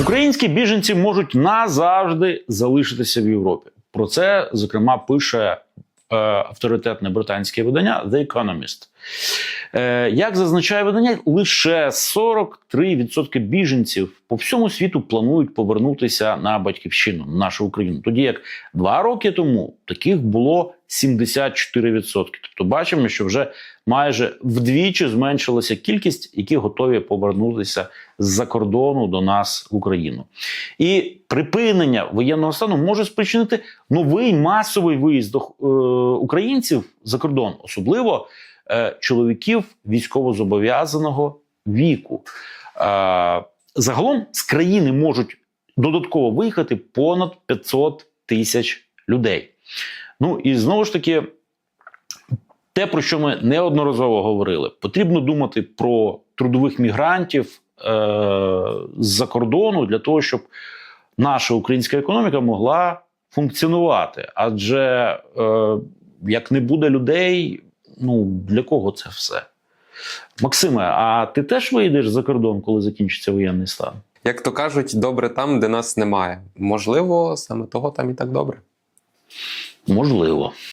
Українські біженці можуть назавжди залишитися в Європі. Про це зокрема пише е, авторитетне британське видання The Economist. Е, як зазначає видання, лише 43% біженців по всьому світу планують повернутися на батьківщину, на нашу Україну. Тоді як два роки тому таких було 74%. Тобто бачимо, що вже майже вдвічі зменшилася кількість, які готові повернутися з-за кордону до нас в Україну. І припинення воєнного стану може спричинити новий масовий виїзд до, е, українців за кордон, особливо е, чоловіків військовозобов'язаного віку. Е, загалом з країни можуть додатково виїхати понад 500 тисяч людей. Ну і знову ж таки, те, про що ми неодноразово говорили, потрібно думати про трудових мігрантів е- з-за кордону для того, щоб наша українська економіка могла функціонувати. Адже е- як не буде людей, ну для кого це все? Максиме, а ти теж вийдеш за кордон, коли закінчиться воєнний стан? Як то кажуть, добре там, де нас немає. Можливо, саме того там і так добре. Можливо.